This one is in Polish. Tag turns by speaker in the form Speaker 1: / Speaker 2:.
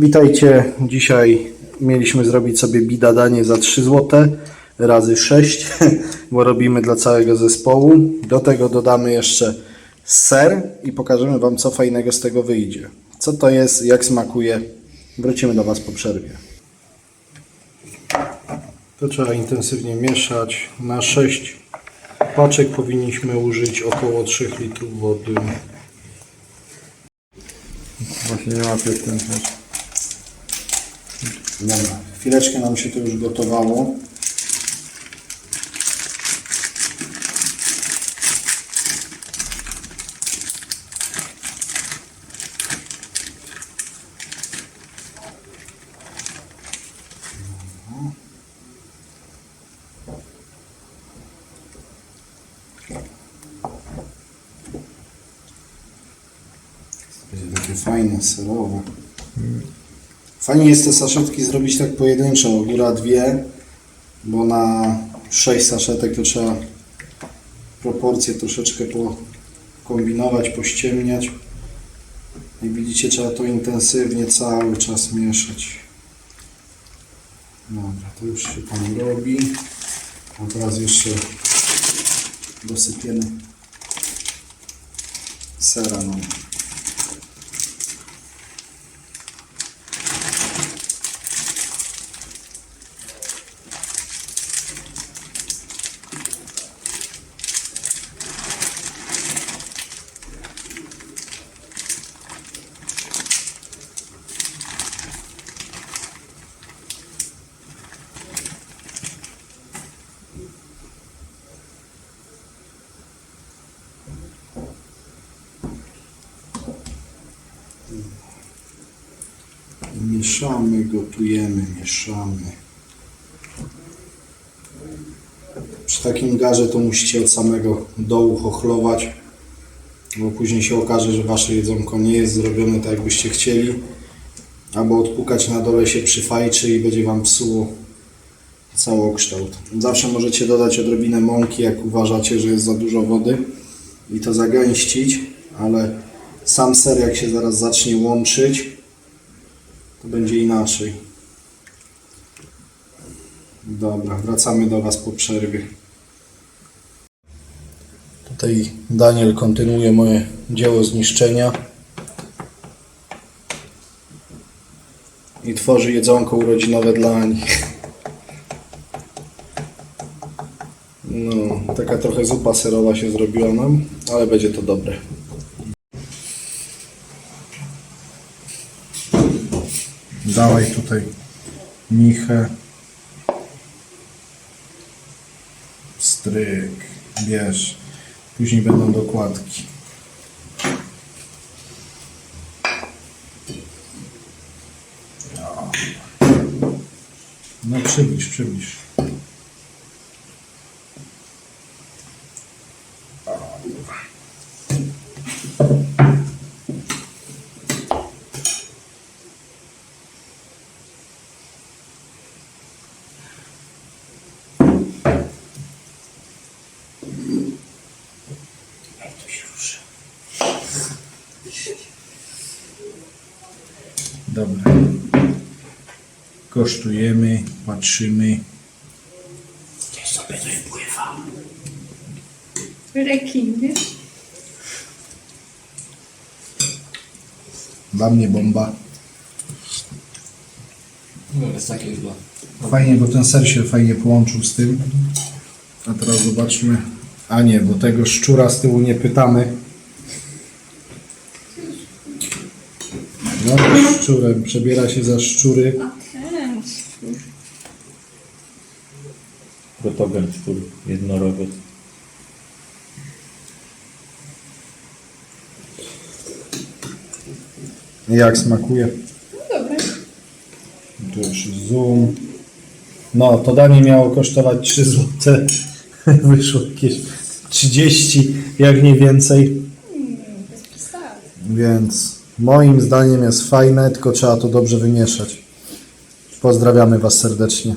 Speaker 1: Witajcie. Dzisiaj mieliśmy zrobić sobie bidadanie za 3 zł razy 6, bo robimy dla całego zespołu. Do tego dodamy jeszcze ser i pokażemy Wam, co fajnego z tego wyjdzie. Co to jest, jak smakuje. Wrócimy do Was po przerwie. To trzeba intensywnie mieszać. Na 6 paczek powinniśmy użyć około 3 litrów wody.
Speaker 2: Właśnie nie ten rzecz.
Speaker 1: Dobra, chwileczkę nam się to już gotowało. Będzie takie fajne, serowe. Fajnie jest te saszetki zrobić tak pojedynczo, góra dwie, bo na 6 saszetek to trzeba proporcje troszeczkę pokombinować, pościemniać. Jak widzicie, trzeba to intensywnie cały czas mieszać. Dobra, to już się tam robi. A teraz jeszcze dosypiemy sera. No. Mieszamy, gotujemy, mieszamy. Przy takim garze to musicie od samego dołu chochlować, bo później się okaże, że wasze jedzonko nie jest zrobione tak, jakbyście chcieli, albo odpukać na dole się przyfajczy i będzie wam psuło całokształt. Zawsze możecie dodać odrobinę mąki, jak uważacie, że jest za dużo wody i to zagęścić, ale sam ser jak się zaraz zacznie łączyć, to będzie inaczej. Dobra, wracamy do Was po przerwie. Tutaj Daniel kontynuuje moje dzieło zniszczenia i tworzy jedzonko urodzinowe dla Ani. No, taka trochę zupa serowa się zrobiła nam, ale będzie to dobre. Dawaj tutaj michę. Stryk, bierz. Później będą dokładki. No, no przybliż, przybliż. Dobra. Kosztujemy, patrzymy.
Speaker 3: Gdzieś sobie coś pływa.
Speaker 4: Rekin?
Speaker 1: Dla mnie bomba.
Speaker 3: No jest takie złe.
Speaker 1: Fajnie, bo ten ser się fajnie połączył z tym. A teraz zobaczmy. A nie, bo tego szczura z tyłu nie pytamy. No, szczurem. Przebiera się za szczury.
Speaker 2: Gotowy szczur, jednorogoc.
Speaker 1: Jak smakuje?
Speaker 4: No dobra.
Speaker 1: Tu już zoom. No, to danie miało kosztować 3 zł. Wyszło jakieś 30, jak nie więcej.
Speaker 4: Bez przesady.
Speaker 1: Więc moim zdaniem jest fajne, tylko trzeba to dobrze wymieszać. Pozdrawiamy Was serdecznie.